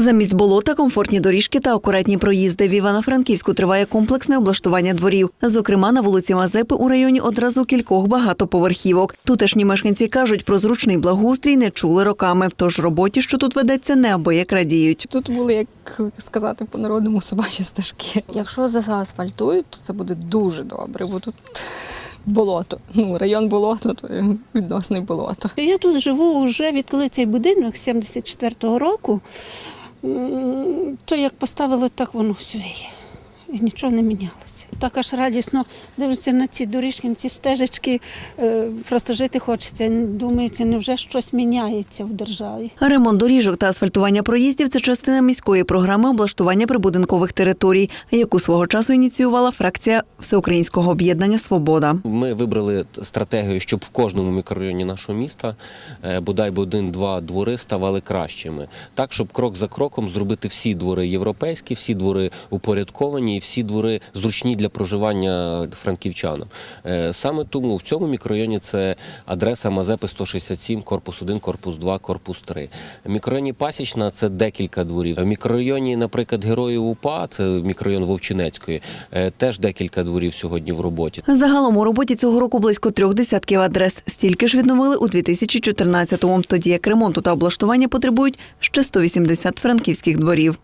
Замість болота комфортні доріжки та акуратні проїзди. В Івано-Франківську триває комплексне облаштування дворів. Зокрема, на вулиці Мазепи у районі одразу кількох багатоповерхівок. Тутешні мешканці кажуть, про зручний благоустрій не чули роками. Тож роботі, що тут ведеться, неабияк радіють. Тут були, як сказати по-народному, собачі стежки. Якщо заасфальтують, то це буде дуже добре, бо тут болото. Ну, район болото, то відносно й болото. Я тут живу вже відколи цей будинок з 74-го року. То як поставили, так воно все є. І нічого не мінялося. Так аж радісно дивишся на ці доріжки, на ці стежечки. е, Просто жити хочеться. Думається, невже щось міняється в державі. Ремонт доріжок та асфальтування проїздів це частина міської програми облаштування прибудинкових територій, яку свого часу ініціювала фракція Всеукраїнського об'єднання Свобода. Ми вибрали стратегію, щоб в кожному мікрорайоні нашого міста е, бодай би один-два двори ставали кращими. Так, щоб крок за кроком зробити всі двори європейські, всі двори упорядковані і всі двори зручні для проживання франківчанам. Е, Саме тому в цьому мікрорайоні це адреса Мазепи 167, корпус 1, корпус 2, корпус 3. В мікрорайоні Пасічна це декілька дворів. В мікрорайоні, наприклад, Героїв УПА, це мікрорайон Вовчинецької, е, теж декілька дворів сьогодні в роботі. Загалом у роботі цього року близько трьох десятків адрес. Стільки ж відновили у 2014-му, тоді як ремонту та облаштування потребують ще 180 франківських дворів.